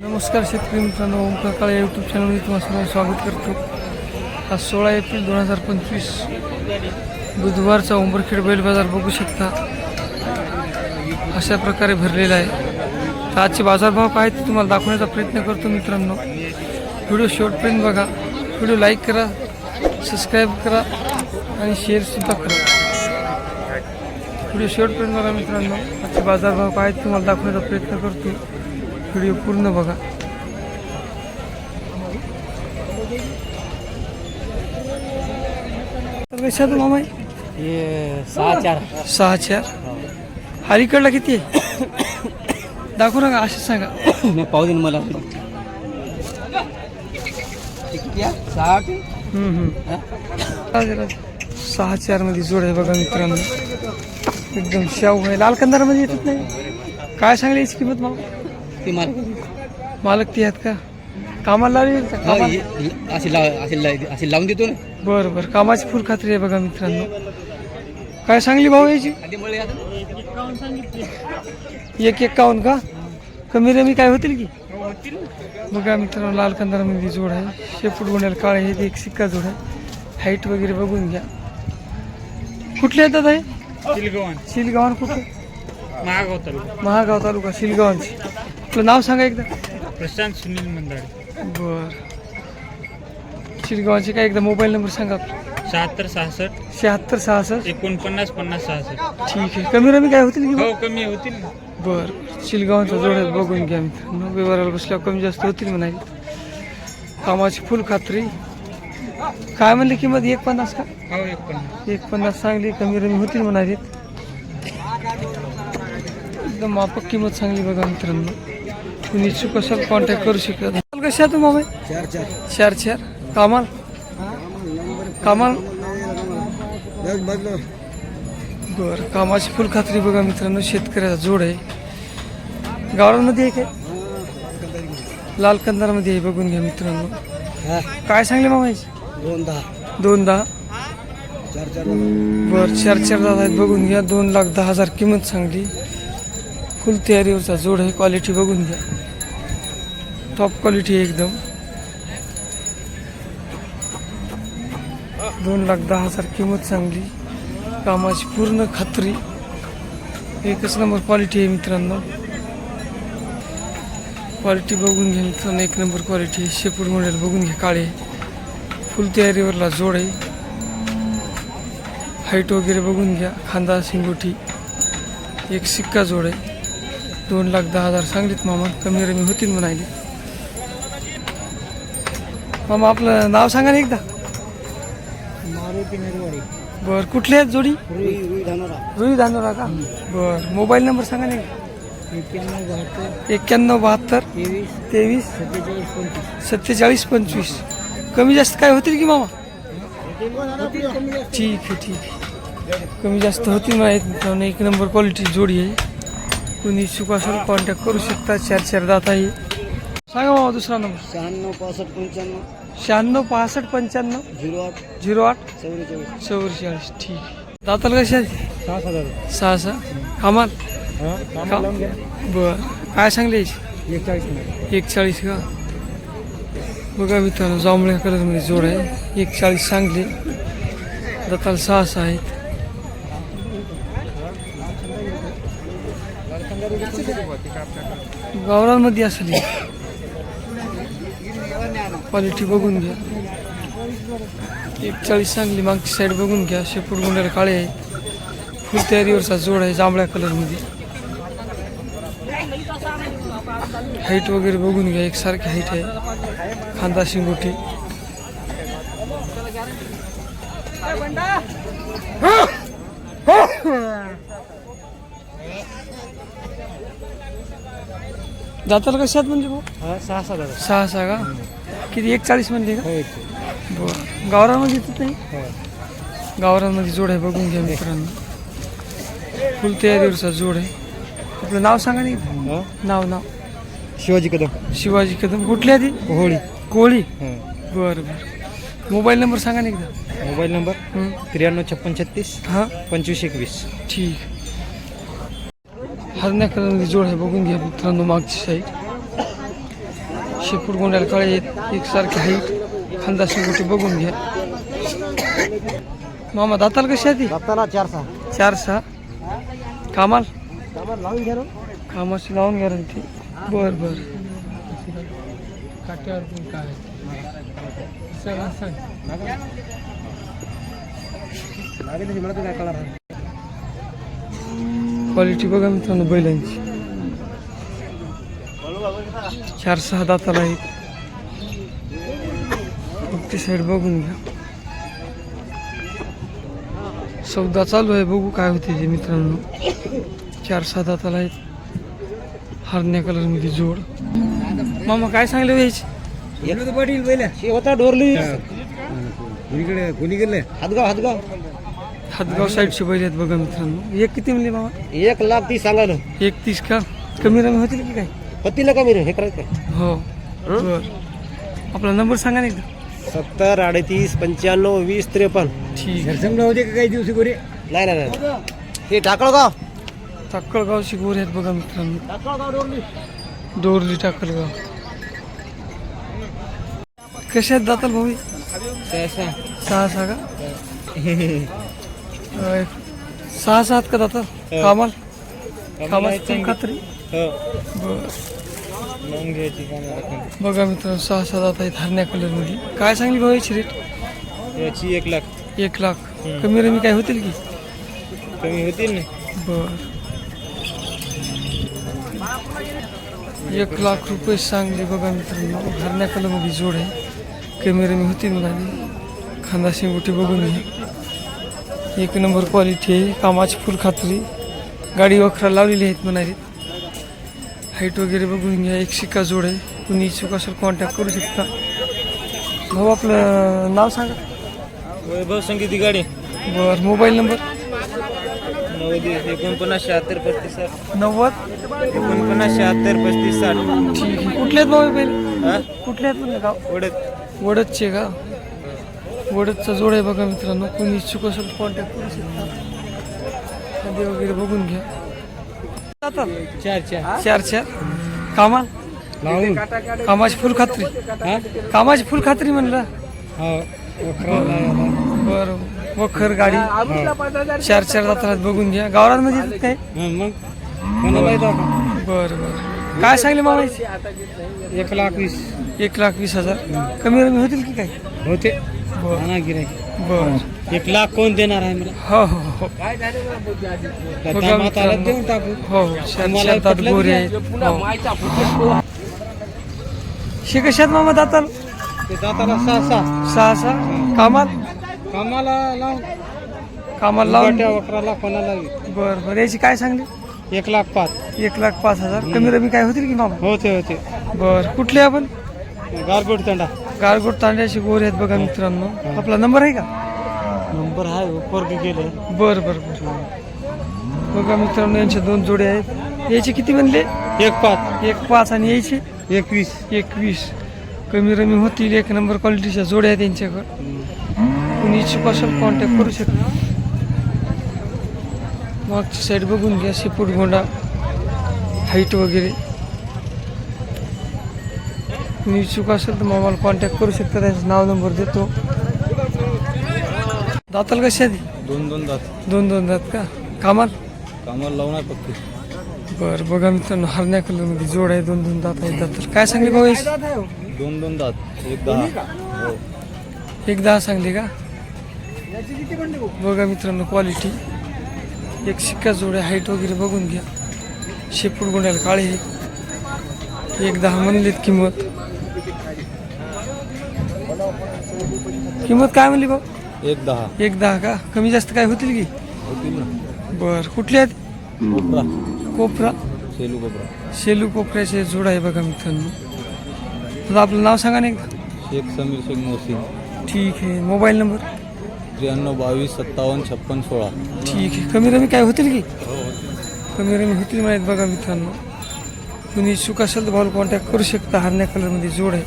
नमस्कार शेतकरी मित्रांनो ओमकार काळे यूट्यूब चॅनलमध्ये तुम्हाला सर्वांना स्वागत करतो. आज सोळा एप्रिल दोन हजार पंचवीस बुधवारचा उंबरखेड बैल बाजार बघू शकता. अशा प्रकारे भरलेला आहे. तर आजचे बाजारभाव काय ते तुम्हाला दाखवण्याचा प्रयत्न करतो मित्रांनो. व्हिडिओ शेवटपर्यंत बघा. व्हिडिओ लाईक करा सबस्क्राईब करा आणि शेअरसुद्धा करा. व्हिडिओ शेवटपर्यंत बघा मित्रांनो. आजचे बाजारभाव काय ते तुम्हाला दाखवण्याचा प्रयत्न करतो. व्हिडिओ पूर्ण बघा. कशा तू मामा हे सहा चार सहा चार अलीकडला किती आहे? दाखवू नका असं सांगा. नाही पाहू दे ना मला. सहा चारमध्ये जोड आहे बघा मित्रांनो. एकदम शाहू आहे. लाल कंदारामध्ये येतच नाही. काय सांगली याची किंमत मामा? ती मला. मालक ती आहेत का? कामाला लावली? हो? हे- हे- लाव अशी लावून देतो ना. बरं बरं. कामाची फुल खात्री आहे बघा मित्रांनो. काय सांगली भाऊ याची? आता. एक एक्कावन्न का? कमी रमी काय होतील की? बघा मित्रांनो लाल कंदारामध्ये जोड आहे. शेपूट गुन्ह्याला काळे आहे ते एक सिक्का जोड आहे. हाईट वगैरे बघून घ्या. कुठले येतात आहे शिलगवण शिलगावन कुठे महागाव तालुका. महागाव तालुका शिलगावांचे आपलं नाव सांगा एकदा. प्रशांत सुनील मंदाडे. बर. शिलगावांचे काय एकदा मोबाईल नंबर सांगा शहात्तर सहासष्ट. शहात्तर सहासष्ट. एकोणपन्नास पन्नास सहासष्ट. ठीक आहे. कमी रमी काय होतील की हो कमी होतील ना. बर. शिलगावचा जोड बघून घ्या मित्रांनो व्यवहाराला बसल्यावर कमी जास्त होतील म्हणाली कामाची फुल खात्री. काय म्हणली किंमत? एक पन्नास का? हो एक पन्नास. एक पन्नास चांगली कमी रमी होतील म्हणाली. एकदम माफक किंमत चांगली बघा मित्रांनो. कुणी इच्छुक असेल कॉन्टॅक्ट करू शकता कशा तू मामा चार चार. चार चार. कामाल. कामाल. बर कामाची फुल खात्री बघा मित्रांनो शेतकऱ्याचा जोड आहे. गावरांमध्ये आहे. काय लाल कंदारमध्ये आहे बघून घ्या मित्रांनो. काय सांगले मामाची दोन दहा. दोन दहा. बर चार चार दादा आहेत बघून घ्या. दोन लाख दहा हजार किंमत सांगली. फुल तयारीवरचा जोड आहे क्वालिटी बघून घ्या. टॉप क्वालिटी आहे एकदम. दोन लाख दहा हजार किंमत चांगली. कामाची पूर्ण खात्री. एकच नंबर क्वालिटी आहे मित्रांनो. क्वालिटी बघून घ्या मित्रांनो. एक नंबर क्वालिटी आहे. शेपूट मॉडेल बघून घ्या. काळे. फुल तयारीवरला जोड आहे. हाईट वगैरे बघून घ्या. खांदा शिंगोटी. एक सिक्का जोड आहे. दोन लाख दहा हजार सांगलीत मामा. कमी रमी होतील म्हणाले. मामा आपलं नाव सांगा ना एकदा. मारुती निर्वाडी. बर कुठले आहेत जोडी? रुई धानोरा. रुई धानोरा का? बर मोबाईल नंबर सांगा ना एकदा. एक्क्याण्णव बहात्तर. एक्क्याण्णव बहात्तर. तेवीस. तेवीस. सत्तेचाळीस पंचवीस. सत्तेचाळीस पंचवीस. कमी जास्त काय होतील की मामा? ठीक आहे ठीक आहे. कमी जास्त होती माहीत मित्रांनो एक नंबर क्वालिटी जोडी आहे. कोणी इच्छुक असेल कॉन्टॅक्ट करू शकता. चार चार दात आहे. सांगा मामा दुसरा नंबर. शहाण्णव पासष्ट पंच्याण्णव. शहाण्णव पासष्ट पंच्याण्णव. झिरो आठ. झिरो आठ? चौवेचाळीस. चौवेचाळीस ठीक. दाताला कशा आहेत? सहा हजार सहा सहा कामाल बर. काय सांगले? एकचाळीस एक चाळीस का? बघा मित्रांनो जांभळ्या कलरमध्ये जोड आहे. एक चाळीस सांगली. दत्ताला सहा सहा आहेत. गावरांमध्ये असेल. क्वालिटी बघून घ्या. एक चाळीस सांगली मागची साईड बघून घ्या. शेपूट गुंड्याला काळे आहे फुल तयारीवरचा जोड आहे जांभळ्या कलरमध्ये हाईट वगैरे बघून घ्या. एकसारखी हाईट आहे. खांदा शिंगोटी. जाताल म्हणजे सहा सात हजार. सहा सहा का? किती? एक चाळीस म्हणले का? हो बरं. गावरामध्ये येतच नाही? गावरांमध्ये जोड आहे बघून घ्या मित्रांनो. फुल तयारीवरचा जोड आहे. आपलं नाव सांगा नाही नाव नाव. शिवाजी कदम. शिवाजी कदम. कुठली आधी? होळी कोळी बरं बरं. मोबाईल नंबर सांगा ना एकदा. Mobile number? हं. त्र्याण्णव छप्पन छत्तीस हां. पंचवीस एकवीस. ठीक. हरण्या जोड आहे. बघून घ्या मित्रांनो मागची साईड शेपूट गोंड्याला काळे एकसारखे हाईट. खांदा शेवटी बघून घ्या. मामा दाताल कशी आहे ती? दाताला चार सहा. चार सहा. कामाल? लावून घ्या ना. कामाची लावून गॅरंटी बर बर. लागेल मला तर काय कळणार क्वालिटी बघा मित्रांनो बैलांची. चार सहा दाताला आहेत ती साईड बघून घ्या. सौदा चालू आहे बघू काय होते ते मित्रांनो. चार सहा दाताला आहेत हरण्या कलरमध्ये जोड. मामा काय सांगले व्हायचे पहिल्या होता डोरली कुणीकडे कुणी गेले हातगाव. हातगाव हातगाव साईडचे बैल आहेत बघा मित्रांनो. एक किती म्हणले मामा? एक लाख तीस सांगा ना. एक तीस का? कमी रमी होतील की काय? पत्तीला कमी रे हे करायचं हो. बर. आपला नंबर सांगा ना एकदा. सत्तर अडतीस पंच्याण्णव वीस त्रेपन्न. ठीक. घरसंग होते का काही दिवशी गोरे? नाही नाही नाही हे टाकळगाव टाकळगावची गोरे आहेत बघा मित्रांनो. टाकळगाव डोरली डोरली टाकळगाव कशा आहेत दाताल भाऊ? हे? सहा सहा का? सहा सहा आहेत का दाताल? कामाल? कामाल खात्री लावून घ्यायची कामाला बघा मित्रांनो सहा सहा दात आहेत हरण्या कलरमध्ये काय सांगली भाऊ याची रेट याची एक लाख. एक लाख. कमी रमी काय होतील की? कमी होतील ना. बर. एक लाख रुपये सांगले बघा मित्रांनो. हरण्या कलरमध्ये जोड आहे. कॅमेरे मी होती म्हणाली. खांदा शेंगोटी बघून घ्या एक नंबर क्वालिटी आहे. कामाची फुल खात्री. गाडी वखरा लावलेली आहेत म्हणाली. हाईट वगैरे बघून घ्या. एक शिक्का जोड आहे. कुणी इच्छुक असेल कॉन्टॅक्ट करू शकता. भाऊ आपलं नाव सांगा. वैभव संगीती गाडी. बर मोबाईल नंबर? नव्वद एकोणपन्नास शहात्तर पस्तीस साठ. नव्वद? एकोणपन्नास शहात्तर पस्तीस साठ. ठीक आहे. भाऊ पहिले? गाव? वडदचे का? वडदचा जोड आहे बघा मित्रांनो. कोणी इच्छुक असेल कॉन्टॅक्ट करू शकता. वगैरे बघून घ्या. चार चार. चार चार. कामाल? लावून. कामाची फुल खात्री. कामाची फुल खात्री म्हणलं. हो बरं. वखर गाडी. चार चार जातात बघून घ्या. गावरांमध्ये येतात काय? मग. कोणाला येतो बरं बरं. काय सांगले मामायचे एक लाख वीस. एक लाख वीस हजार. कमी रमी होतील की काय? होते. बरं. आणा गिराय बरं. एक लाख कोण देणार आहे मला? हो हो हो. बघा माताला मित्रांनो. देऊन टाकू. हो हो. शांत तुम्हाला शांतात पटलं गोरे. की आहेत हो. शे कशात मामा दाताल? ते दाताला सहा सहा. सहा सहा? कामाल कामाला लाव. कामाला लावून? गोट्या वकराला कोणाला बर बर. याची काय सांगली? एक लाख पाच. एक लाख पाच हजार. कमी रमी काय होतील की मामा? होते होते. बर. कुठले आपण? गारगोट तंडा. गारगोट तांड्याचे गोरे आहेत बघा मित्रांनो. आपला नंबर आहे का? नंबर आहे उपर गेले. बर बर बर. बघा मित्रांनो यांचे दोन जोडे आहेत. याचे किती म्हणले? एक पाच. एक पाच आणि यायचे? एकवीस. एकवीस. कमी रमी होतील एक नंबर क्वालिटीच्या जोड्या आहेत त्यांच्याकडं कुणी इच्छुक असेल कॉन्टॅक्ट करू शकता. मागची साईड बघून घ्या शेपूट गोंडा हाईट वगैरे. कुणी इच्छुक असेल तर मला कॉन्टॅक्ट करू शकता. त्याचं नाव नंबर देतो. दाताल कशी आहे ती? दोन दोन दात. दोन दोन दात का? कामाल कामाला लावून आहे पक्की बरं बघा मित्रांनो हरण्या कलरमध्ये जोड आहे दोन दोन दात आहेत. दाताल काय सांगले भाऊ याची? दोन दोन दात. एक दहा. हो. एक दहा सांगली का? बघा मित्रांनो क्वालिटी एक शिक्का जोड आहे हाईट वगैरे बघून घ्या. शेपूट गोण्याला काळे आहे. एक दहा म्हणलीत किंमत. किंमत काय म्हणली भाऊ? एक दहा. एक दहा का? कमी जास्त काय होतील की? होतील ना. बर कुठले आहेत? कोपरा. कोपरा. सेलू कोपरा. शेलू कोपऱ्याचे जोड आहे बघा मित्रांनो. तर आपलं नाव सांगा ना एकदा. शेख समीर शेख मोहसिन. ठीक आहे. Mobile number? त्र्याण्णव बावीस सत्तावन्न छप्पन सोळा. ठीक आहे. कमी रमी काय होतील की? कमी रमी होतील माहीत बघा मित्रांनो. कुणी इच्छुक असेल तर भाऊ कॉन्टॅक्ट करू शकता. हरण्या कलरमध्ये जोड आहे.